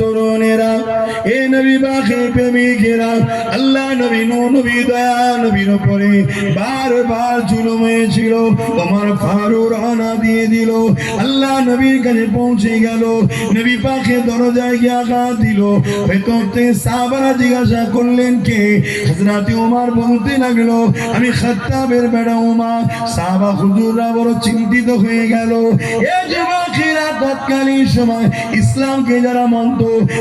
তরুণেরা, এ নবী বাখে আল্লাহ নবী নবী দয়া, নবীর তোমার ফারু দিয়ে দিল, আল্লাহ নবীর কাছে পৌঁছে গেল, নবী পাখে দরজায় দিল জিজ্ঞাসা করলেন, কে? হজরতে ওমার বলতে লাগল, আমি খাত্তাবের বেড়া ওমা সাহাবা হুজুররা বড় চিন্তিত হয়ে গেল, এ তৎকালীন সময় ইসলামকে যারা মানত,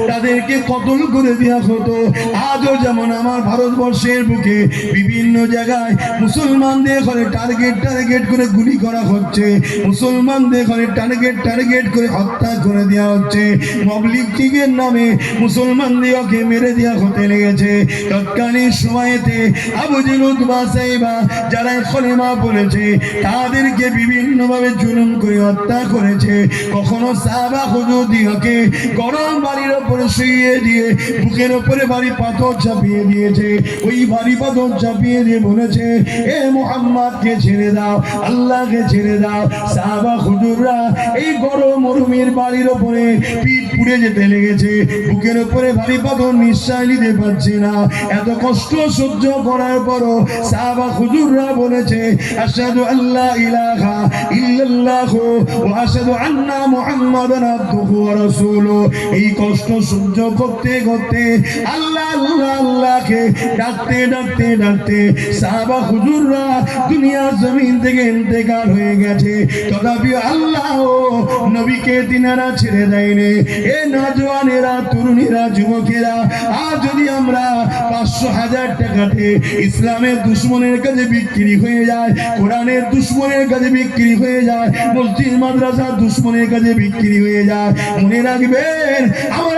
তাদেরকে কতল করে দেওয়া হতো। আজও যেমন আমার ভারতবর্ষের বুকে বিভিন্ন জায়গায় মুসলমানদের ঘরে টার্গেট টার্গেট করে গুলি করা হচ্ছে, মুসলমানদের ঘরে টার্গেট টার্গেট করে হত্যা করে দেওয়া হচ্ছে। মবলিক লীগের নামে মুসলমানদেরকে মেরে দেওয়া হতে লেগেছে। তৎকালীন সময়তে আবু জিলুদ বাসাইবা যারা খলেমা বলেছে, তাদেরকে বিভিন্নভাবে জুলুম করে হত্যা করেছে। কখনো সাহাবা হুজুরদিওকে গরম বাড়ির ওপরে শুয়ে দিয়ে, বুকের ওপরে বাড়ি পাথর চাপিয়ে দিয়েছে। ওই বাড়ি পাথর চাপিয়ে দিয়ে বলেছে, এ মোহাম্মদকে ছেড়ে দাও, আল্লাহকে ছেড়ে দাও। সাহাবা হুজুররা এই গরম মরুমের বাড়ির ওপরে পিঠ পুড়ে যেতে লেগেছে। বুকের ওপরে ভারী পাথর নিঃশ্বাস নিতে পারছে না। এত কষ্ট সহ্য করার পরও সাহাবা হুজুররা বলেছে, আশহাদু আল্লাহ ইলাহা ইল্লাল্লাহ ওয়া আশহাদু আন্না মুহাম্মাদান আবদুহু ওয়া রাসূলুহু। এই কষ্ট সহ্য করতে করতে আল্লাহ আল্লাহ, আল্লাহকে ডাকতে ডাকতে ডাকতে সাহাবা হুজুররা দুনিয়ার জমিন থেকে ইন্তেকাল হয়ে গেছে। তথাপি আল্লাহ নবীকে তিনারা ছেড়ে দেয়নি। এ নজওয়ানেরা, তরুণীরা, যুবকেরা আর যদি আমরা পাঁচশো হাজার টাকাতে ইসলামের দুশ্মনের কাছে বিক্রি হয়ে যায়, কোরআনের দুশ্মনের কাছে বিক্রি হয়ে যায়, মসজিদ, মাদ্রাসা দুশ্মনের কাছে বিক্রি হয়ে যায়, মনে রাখবেন, আমার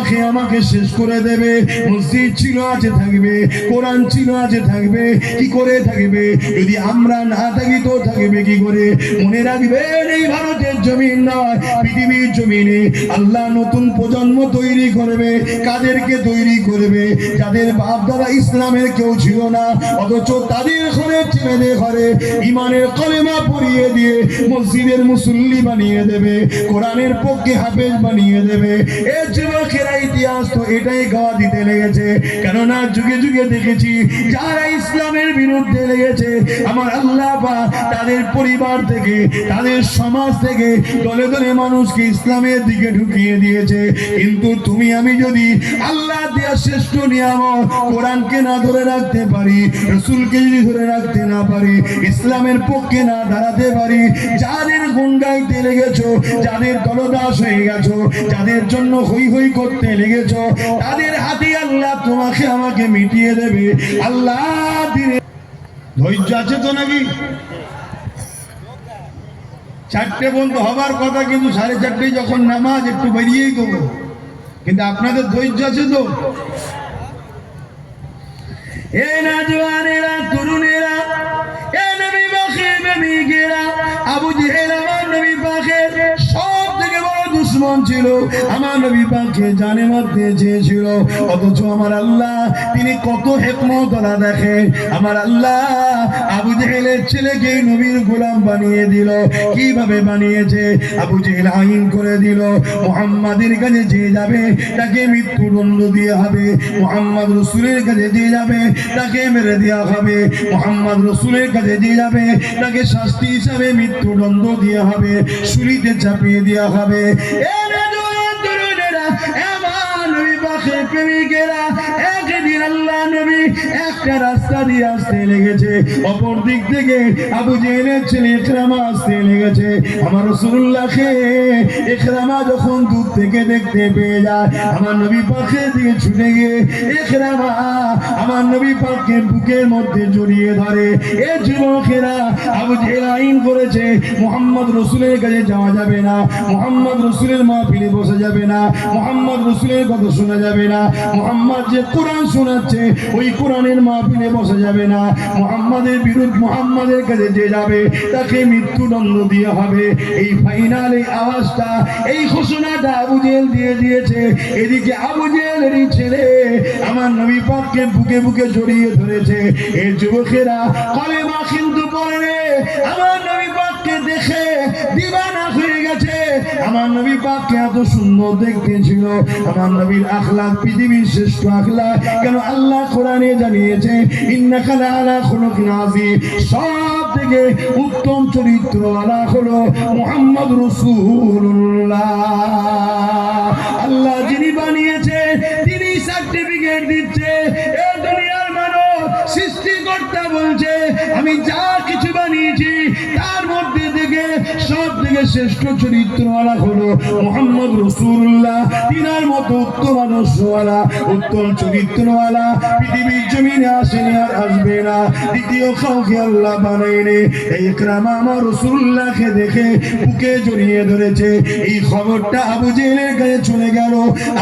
তোমাকে আমাকে শেষ করে দেবে। মসজিদ ছিল আছে থাকবে, কোরআন ছিল আছে থাকবে, কি করে থাকবে? যদি আমরা না থাকি, তো থাকবে কি করে? মনে রাখবেন, এই ভারতের জমিন নয়, পৃথিবীর জমিনে আল্লাহ নতুন প্রজন্ম তৈরি করবে, কাদেরকে তৈরি করবে? যাদের বাপ দাদা ইসলামের কেউ ছিল না, অথচ তাদের ঘরে, ছেলেদের ঘরে ইমানের কলেমা পড়িয়ে দিয়ে মসজিদের মুসল্লি বানিয়ে দেবে, কোরআনের পক্ষে হাফেজ বানিয়ে দেবে। এ যুবকেরা ইতিহাস তো এটাই গাওয়া দিতে লেগেছে। কেননা যুগে যুগে দেখেছি, যারা ইসলামের বিরুদ্ধে লেগেছে, আমার আল্লাহ বা তাদের পরিবার থেকে, তাদের সমাজ থেকে দলে দলে মানুষকে ইসলামের দিকে ঢুকিয়ে দিয়েছে। কিন্তু তুমি, আমি যদি আল্লাহ দেওয়া শ্রেষ্ঠ নিয়ামত কোরআনকে না ধরে রাখতে পারি, রসুলকে যদি ধরে রাখতে না পারি, ইসলামের পক্ষে না দাঁড়াতে পারি, যাদের গুণ গাইতে লেগেছো, যাদের দলদাস হয়ে গেছো, যাদের জন্য হই হই করতে লেগেছো তাদের হাতে আল্লাহ তোমাকে আমাকে মিটিয়ে দেবে। আল্লাহ দিনে ধৈর্য আছে তো নাকি? চারটে বন্ধ হবার কথা, কিন্তু সাড়ে চারটে যখন নামাজ, একটু বেরিয়েই দেবো কিন্তু আপনাদের ধৈর্য আছে তো? এ নাজওয়ানেরা, তরুণেরা, এ নবী দুশ্মন ছিল। আমার নবী পাখে জানে মারতে চেয়েছিল অথচ আমার আল্লাহ তিনি কত হেকমত ওরা দেখেন। আমার আল্লাহ আবু জেহেলের ছেলেকে নবীর গোলাম বানিয়ে দিল। কীভাবে বানিয়েছে? আবু জেহেল আইন করে দিল, মোহাম্মদের কাছে যে যাবে তাকে মৃত্যুদণ্ড দিয়ে হবে। মোহাম্মদ রসুলের কাছে যে যাবে তাকে মেরে দেওয়া হবে। মোহাম্মদ রসুলের কাছে যে যাবে তাকে শাস্তি হিসাবে মৃত্যুদণ্ড দেওয়া হবে শুলিতে চাপিয়ে দেওয়া হবে। এ এমন নবী প্রেমিকেরা একদিন আল্লাহ নবী একটা রাস্তা দিয়ে আসতে লেগেছে। অপর দিক থেকে আবু ছেলে আসতে লেগেছে। আমার যখন দূর থেকে দেখতে পেয়ে যায়, আমার নবী ছুটে গিয়ে আমার নবী বুকের মধ্যে জড়িয়ে ধরে, এ যুবকেরা, আবু আইন করেছে, মোহাম্মদ রসুলের কাছে যাওয়া যাবে না, মোহাম্মদ রসুলের মাহফিলে বসে যাবে না, মোহাম্মদ রসুলের কথা শোনা যাবে না, মোহাম্মদ যে কোরআন শোনাচ্ছে, ওই কোরআনের মাহফিলে বসে যাবে না। মোহাম্মদের বিরুদ্ধ মোহাম্মদের কাছে যে যাবে, তাকে মৃত্যুদণ্ড দিয়ে হবে। এই ফাইনাল এই আওয়াজটা, এই ঘোষণাটা আবু জেল দিয়ে দিয়েছে। এদিকে আবু জেলেরই ছেলে আমার নবী পাককে বুকে বুকে জড়িয়ে ধরেছে। এই যুবকেরা, কলেমা কিন্তু পড়ে আমার নবী পাককে দেখে দিবানা হয়ে গেছে। আমার নবী পাককে এত সুন্দর দেখতে ছিল আমার নবীর আখলাক পৃথিবীর শ্রেষ্ঠ আখলাক কেন আল্লাহ কোরআনে জানিয়েছে ইন্নাকালা আলা খুলুক নাজিম সব থেকে উত্তম চরিত্র আলা হলো মুহাম্মদ রাসূলুল্লাহ। সব থেকে শ্রেষ্ঠ চরিত্রওয়ালা হলো মোহাম্মদ রসুল্লাহ তিনার মতো উত্তম আদর্শওয়ালা, উত্তম চরিত্রওয়ালা পৃথিবীর জমিনে আসেনি আর আসবে না। দ্বিতীয় কাউকে আল্লাহ বানাইনি এই ক্রামা আমার রসুল্লাহকে দেখে বুকে জড়িয়ে ধরেছে। এই খবরটা আবু জেলের কাছে চলে গেল।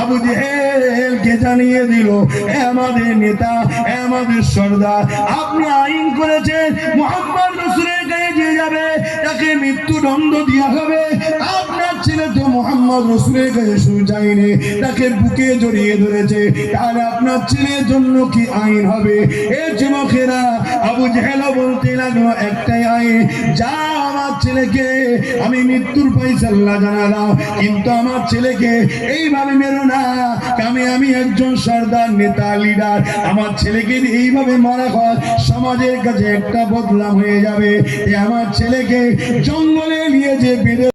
আবু জেহেলকে জানিয়ে দিল, এ আমাদের নেতা, এ আমাদের সর্দার, আপনি আইন করেছেন, মোহাম্মদ রসুলের গায়ে যে যাবে, তাকে মৃত্যুদণ্ড দেওয়া হবে। আপনার ছেলে তো মোহাম্মদ রসুলের কাছে শুরু যায়নি, তাকে বুকে জড়িয়ে ধরেছে। তাহলে আপনার ছেলের জন্য কি আইন হবে? এ যুবকেরা, আবু জেহেলা বলতে লাগল, একটাই আইন যা ছেলেকে আমি মৃত্যুর পয়সাল্লা জানালাম, কিন্তু আমার ছেলেকে এইভাবে মেরো না আমি আমি একজন সর্দার নেতা লিডার। আমার ছেলেকে এইভাবে মারা হয়, সমাজের কাছে একটা বদলাম হয়ে যাবে। আমার ছেলেকে জঙ্গলে নিয়ে যে বেঁধে